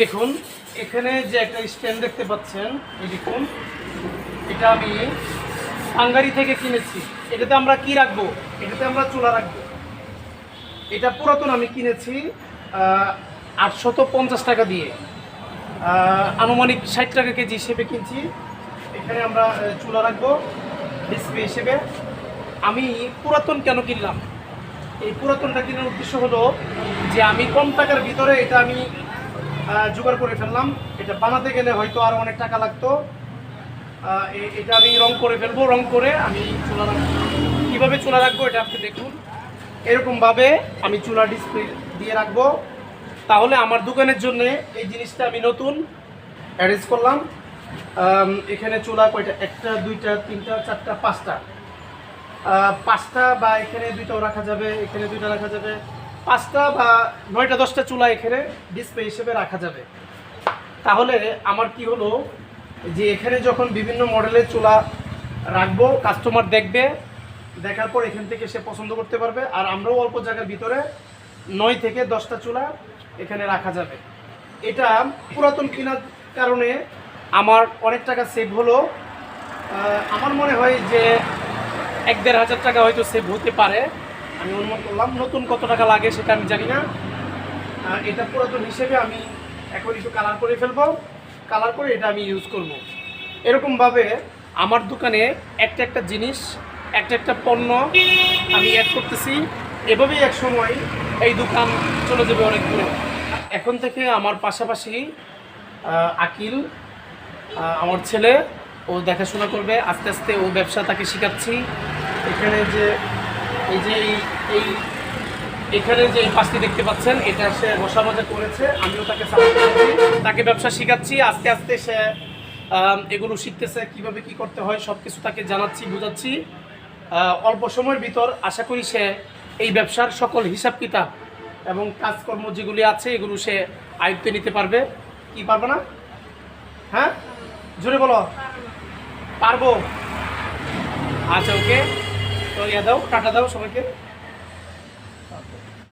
দেখুন, এখানে যে একটা স্ট্যান্ড দেখতে পাচ্ছেন, এই দেখুন, এটা আমি হাঙ্গারি থেকে কিনেছি। এটাতে আমরা কি রাখব? এটাতে আমরা চুলা রাখব। এটা পুরাতন আমি কিনেছি আটশত পঞ্চাশ টাকা দিয়ে। আনুমানিক ষাট টাকা কেজি হিসেবে কিনছি। এখানে আমরা চুলা রাখব ডিসপ্লে হিসেবে। আমি পুরাতন কেন কিনলাম? এই পুরাতনটা কেনার উদ্দেশ্য হলো যে আমি কম টাকার ভিতরে এটা আমি জোগাড় করে ফেললাম। এটা বানাতে গেলে হয়তো আরও অনেক টাকা লাগতো। এটা আমি রং করে ফেলব, রং করে আমি চুলা রাখব কীভাবে চুলা রাখব এটা আপনি দেখুন। এরকমভাবে আমি চুলা ডিসপ্লে দিয়ে রাখব। তাহলে আমার দোকানের জন্য এই জিনিসটা আমি নতুন অ্যারেঞ্জ করলাম। এখানে চুলা কয়টা? একটা, দুইটা, তিনটা, চারটা, পাঁচটা। পাঁচটা বা এখানে দুইটাও রাখা যাবে, এখানে দুইটা রাখা যাবে। পাঁচটা বা নয়টা, দশটা চুলা এখানে ডিসপ্লে হিসেবে রাখা যাবে। তাহলে আমার কি হলো, যে এখানে যখন বিভিন্ন মডেলের চুলা রাখব কাস্টমার দেখবে, দেখার পর এখান থেকে সে পছন্দ করতে পারবে, আর আমরাও অল্প জায়গার ভিতরে নয় থেকে দশটা চুলা এখানে রাখা যাবে। এটা পুরাতন কেনার কারণে আমার অনেক টাকা সেভ হলো। আমার মনে হয় যে এক দেড় হাজার টাকা হয়তো সেভ হতে পারে। আমি অনুমান করলাম, নতুন কত টাকা লাগে সেটা আমি জানি না। এটা পুরাতন হিসেবে আমি এখন একটু কালার করে ফেলব। কালার করে এটা আমি ইউজ করব। এরকমভাবে আমার দোকানে একটা একটা জিনিস, একটা একটা পণ্য আমি অ্যাড করতেছি। এভাবেই এক সময় এই দোকান চলে যাবে অনেক দূরে। এখন থেকে আমার পাশাপাশি আকিল আমার ছেলে, ও দেখাশোনা করবে। আস্তে আস্তে ও ব্যবসা তাকে শেখাচ্ছি। এখানে যে এই যে এই এখানে যে পাশটি দেখতে পাচ্ছেন, এটা সে বসা মজা করেছে। আমিও তাকে তাকে ব্যবসা শেখাচ্ছি। আস্তে আস্তে সে এগুলো শিখতেছে, কীভাবে কি করতে হয় সব কিছু তাকে জানাচ্ছি, বোঝাচ্ছি। অল্প সময়ের ভিতর আশা করি সে এই ব্যবসার সকল হিসাব কিতাব এবং কাজকর্ম যেগুলি আছে, এগুলো সে আয়ত্তে নিতে পারবে। কি পারবে না? হ্যাঁ? জোরে বলো। পারব। আচ্ছা ওকে। তো ইয়া দাও টাটা দাও সবাইকে।